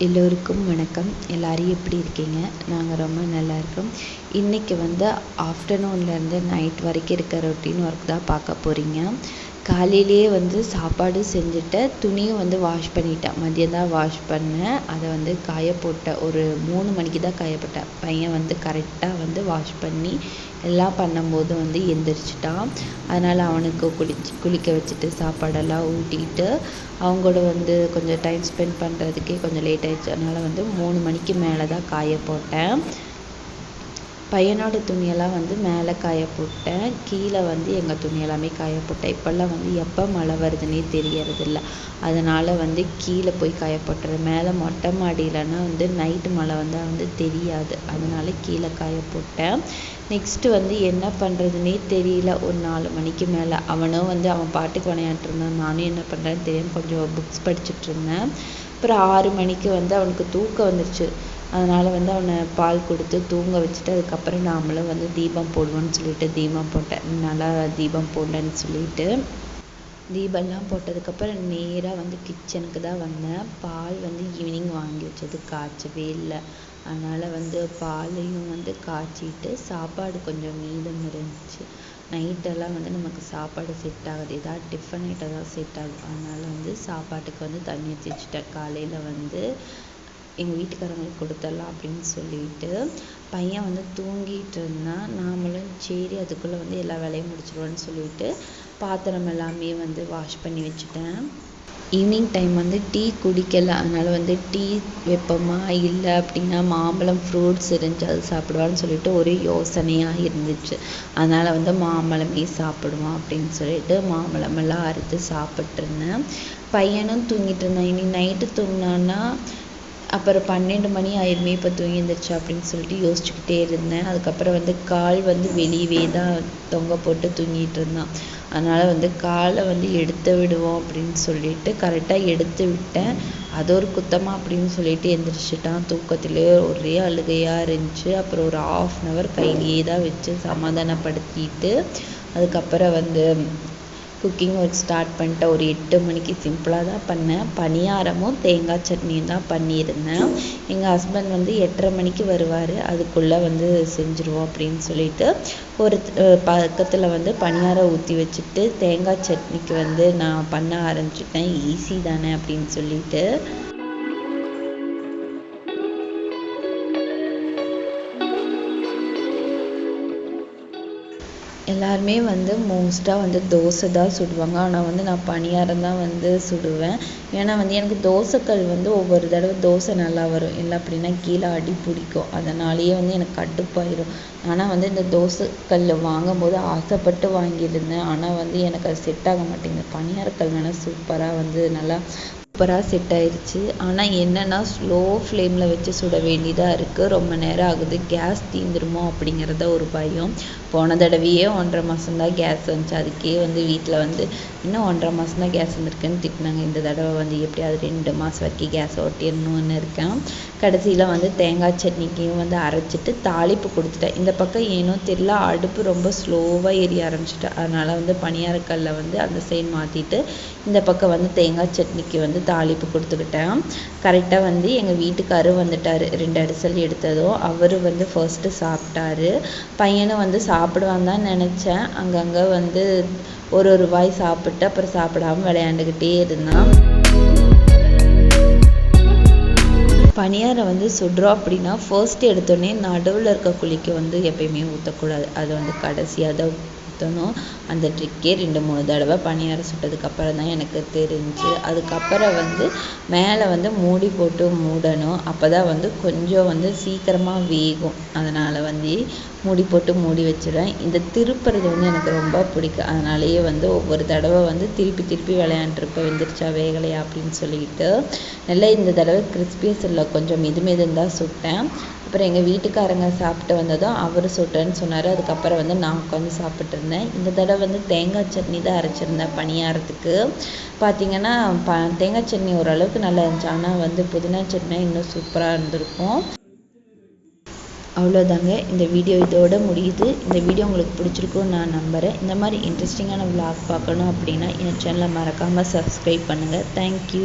எல்லோருக்கும் வணக்கம். எல்லோரும் எப்படி இருக்கீங்க? நாங்கள் ரொம்ப நல்லா இருக்கோம். இன்றைக்கி வந்து ஆஃப்டர்நூன்லேருந்து நைட் வரைக்கும் இருக்க ரொட்டீன் ஒர்க் தான் பார்க்க போகிறீங்க காலையிலேயே வந்து சாப்பாடு செஞ்சுட்டேன் துணியும் வந்து வாஷ் பண்ணிட்டேன் மதியம் தான் வாஷ் பண்ணேன். அதை வந்து காய போட்டேன் ஒரு மூணு மணிக்கு தான் காய போட்டேன் பையன் வந்து கரெக்டாக வந்து வாஷ் பண்ணி எல்லாம் பண்ணும்போது வந்து எந்திரிச்சிட்டான். அதனால் அவனுக்கு குளிச்சு குளிக்க வச்சுட்டு சாப்பாடெல்லாம் ஊட்டிட்டு அவங்களோட வந்து கொஞ்சம் டைம் ஸ்பெண்ட் பண்ணுறதுக்கே கொஞ்சம் லேட் ஆயிடுச்சு. அதனால் வந்து மூணு மணிக்கு மேலே தான் காய போட்டேன். பையனோட துணியெல்லாம் வந்து மேலே காய போட்டேன் கீழே வந்து எங்கள் துணி எல்லாமே காய போட்டேன் இப்போல்லாம் வந்து எப்போ மழை வருதுன்னே தெரியறதில்ல. அதனால் வந்து கீழே போய் காய போட்டுறேன் மேலே மொட்டை மாடியிலனா வந்து நைட்டு மழை வந்தால் வந்து தெரியாது. அதனால கீழே காய போட்டேன் நெக்ஸ்ட்டு வந்து என்ன பண்ணுறதுனே தெரியல. ஒரு நாலு மணிக்கு மேலே. அவனும் வந்து அவன் பாட்டுக்கு விளையாண்ட்டு இருந்தான். நானும் என்ன பண்ணுறேன்னு தெரியாமல் கொஞ்சம் புக்ஸ் படிச்சுட்டு இருந்தேன். அப்புறம் ஆறு மணிக்கு வந்து அவனுக்கு தூக்கம் வந்துருச்சு. அதனால் வந்து அவனை பால் கொடுத்து தூங்க வச்சுட்டு அதுக்கப்புறம் நாமளும் வந்து தீபம் போடுவோன்னு சொல்லிட்டு தீபம் போட்டேன். நல்லா தீபம் போடலன்னு சொல்லிட்டு தீபம்லாம் போட்டதுக்கப்புறம் நேராக வந்து கிச்சனுக்கு தான் வந்தேன். பால் வந்து ஈவினிங் வாங்கி வச்சது காய்ச்சவே இல்லை. அதனால் வந்து பாலையும் வந்து காய்ச்சிட்டு சாப்பாடு கொஞ்சம் மீதம் இருந்துச்சு. நைட்டெல்லாம் வந்து நமக்கு சாப்பாடு செட் ஆகுது. ஏதாவது டிஃபன் ஐட்டம் தான் செட் ஆகும். அதனால் வந்து சாப்பாட்டுக்கு வந்து தண்ணி ஊற்றி வச்சுட்டேன். காலையில் வந்து எங்கள் வீட்டுக்காரங்களுக்கு கொடுத்துடலாம் அப்படின்னு சொல்லிட்டு பையன் வந்து தூங்கிட்டு இருந்தான். நாமளும் சரி அதுக்குள்ளே வந்து எல்லா வேலையும் முடிச்சிடுவோன்னு சொல்லிட்டு பாத்திரம் எல்லாமே வந்து வாஷ் பண்ணி வச்சுட்டேன். ஈவினிங் டைம் வந்து டீ குடிக்கல. அதனால் வந்து டீ வைப்போமா இல்லை அப்படின்னா மாம்பழம் ஃப்ரூட்ஸ் இருந்துச்சு அது சாப்பிடுவான்னு சொல்லிட்டு ஒரே யோசனையாக இருந்துச்சு. அதனால் வந்து மாம்பழமே சாப்பிடுவோம் அப்படின்னு சொல்லிட்டு மாம்பழமெல்லாம் அறுத்து சாப்பிட்ருந்தேன் பையனும் தூங்கிட்டு இருந்தான். இனி நைட்டு தூங்கினான்னா அப்புறம் பன்னெண்டு மணி ஆயிருமே இப்போ தூங்கி எழுந்திரிச்சா அப்படின்னு சொல்லிட்டு யோசிச்சுக்கிட்டே இருந்தேன். அதுக்கப்புறம் வந்து கால் வந்து வெளியவே தான் தொங்க போட்டு தூங்கிட்டு இருந்தான். அதனால் வந்து காலை வந்து எடுத்து விடுவோம் அப்படின்னு சொல்லிட்டு கரெக்டாக எடுத்து விட்டேன். அது ஒரு குத்தமாக அப்படின்னு சொல்லிட்டு எந்திரிச்சிட்டான். தூக்கத்திலே ஒரே அழுகையாக இருந்துச்சு. அப்புறம் ஒரு ஆஃப் அன் ஹவர் கையிலேயே தான் வச்சு சமாதானப்படுத்திட்டு அதுக்கப்புறம் வந்து குக்கிங் ஒர்க் ஸ்டார்ட் பண்ணிட்டேன். ஒரு எட்டு மணிக்கு சிம்பிளாக தான் பண்ணேன். பணியாரமும் தேங்காய் சட்னியும் தான் பண்ணியிருந்தேன். எங்கள் ஹஸ்பண்ட் வந்து எட்டரை மணிக்கு வருவார். அதுக்குள்ளே வந்து செஞ்சுருவோம் அப்படின்னு சொல்லிட்டு ஒரு பக்கத்தில் வந்து பணியாரம் ஊற்றி வச்சுட்டு தேங்காய் சட்னிக்கு வந்து நான் பண்ண ஆரம்பிச்சிட்டேன். ஈஸி தானே அப்படின்னு சொல்லிட்டு. எல்லாருமே வந்து மோஸ்ட்டாக வந்து தோசை தான் சுடுவாங்க. ஆனால் வந்து நான் பணியாரம் தான் வந்து சுடுவேன். ஏன்னா வந்து எனக்கு தோசைக்கல் வந்து ஒவ்வொரு தடவை தோசை நல்லா வரும். இல்லை அப்படின்னா கீழே அடி பிடிக்கும். அதனாலேயே வந்து எனக்கு கடுப்பாயிரும் ஆனால் வந்து இந்த தோசைக்கல் வாங்கும்போது ஆசைப்பட்டு வாங்கியிருந்தேன். ஆனால் வந்து எனக்கு அது செட் ஆக மாட்டேங்குது. பணியாரக்கல் வேணால் சூப்பராக வந்து நல்லா சூப்பராக செட் ஆயிடுச்சு ஆனால் என்னென்னா ஸ்லோ ஃப்ளேமில் வச்சு சுட வேண்டியதாக இருக்குது ரொம்ப நேரம் ஆகுது. கேஸ் தீந்துருமோ அப்படிங்கிறத ஒரு பயம். போன தடவையே ஒன்றரை மாதம்தான் கேஸ் வந்துச்சு. அதுக்கே வந்து வீட்டில் வந்து இன்னும் ஒன்றரை மாதம் தான் கேஸ் வந்திருக்குன்னு திட்டினாங்க. இந்த தடவை வந்து எப்படியாவது ரெண்டு மாதம் வரைக்கும் கேஸ் ஓட்டிடணும்னு இருக்கேன். கடைசியில் வந்து தேங்காய் சட்னிக்கையும் வந்து அரைச்சிட்டு தாளிப்பு கொடுத்துட்டேன். இந்த பக்கம் ஏனோ தெரியல. அடுப்பு ரொம்ப ஸ்லோவாக எரிய ஆரம்பிச்சிட்டேன். அதனால் வந்து பணியாரக்கல்ல வந்து அந்த சைடு மாற்றிட்டு இந்த பக்கம் வந்து தேங்காய் சட்னிக்கு வந்து தாளிப்பு கொடுத்துக்கிட்டேன். கரெக்டாக வந்து எங்கள் வீட்டுக்காரர் வந்துட்டார். ரெண்டு அடிசல் எடுத்ததும் அவர் வந்து ஃபர்ஸ்ட்டு சாப்பிட்டாரு. பையனும் வந்து சாப்பிடுவான் தான் நினச்சேன். அங்கங்கே வந்து ஒரு ஒரு வாய் சாப்பிட்டு அப்புறம் சாப்பிடாம விளையாண்டுக்கிட்டே இருந்தான். பணியாரை வந்து சுடுறோம் அப்படின்னா ஃபர்ஸ்ட் எடுத்தோடனே நடுவில் இருக்க குழிக்கு வந்து எப்பயுமே ஊற்றக்கூடாது அது வந்து கடைசியாக தான் சுற்றணும் அந்த ட்ரிக்கே ரெண்டு மூணு தடவை பணியாரம் சுட்டதுக்கப்புறம் தான் எனக்கு தெரிஞ்சு அதுக்கப்புறம் வந்து மேலே வந்து மூடி போட்டு மூடணும். அப்போ தான் வந்து கொஞ்சம் வந்து சீக்கிரமாக வேகும். அதனால் வந்து மூடி போட்டு மூடி வச்சிடுவேன் இந்த திருப்புறது வந்து எனக்கு ரொம்ப பிடிக்கும். அதனாலேயே வந்து ஒவ்வொரு தடவை வந்து திருப்பி திருப்பி விளையாண்டுருப்ப வெந்துருச்சா வேகலையா அப்படின்னு சொல்லிட்டு நல்லா இந்த தடவை கிறிஸ்பியாக இல்லை கொஞ்சம் மெது மிதுந்தான் தான் சுட்டேன். அப்புறம் எங்கள் வீட்டுக்காரங்க சாப்பிட்டு வந்ததும் அவர் சுட்டேன்னு சொன்னார். அதுக்கப்புறம் வந்து நான் உட்காந்து சாப்பிட்ருந்தேன் இந்த தடவை வந்து தேங்காய் சட்னி தான் அரைச்சிருந்தேன் பணியாரத்துக்கு. பார்த்தீங்கன்னா ப தேங்காய் சட்னி ஓரளவுக்கு நல்லா இருந்துச்சு. ஆனால் வந்து புதினா சட்னி இன்னும் சூப்பராக இருந்திருக்கும். அவ்வளோதாங்க இந்த வீடியோ இதோட முடியுது. இந்த வீடியோ உங்களுக்கு பிடிச்சிருக்கும்னு நான் நம்புகிறேன் இந்த மாதிரி இன்ட்ரெஸ்டிங்கான விளாக் பார்க்கணும் அப்படின்னா என் சேனலை மறக்காமல் சப்ஸ்கிரைப் பண்ணுங்கள் தேங்க்யூ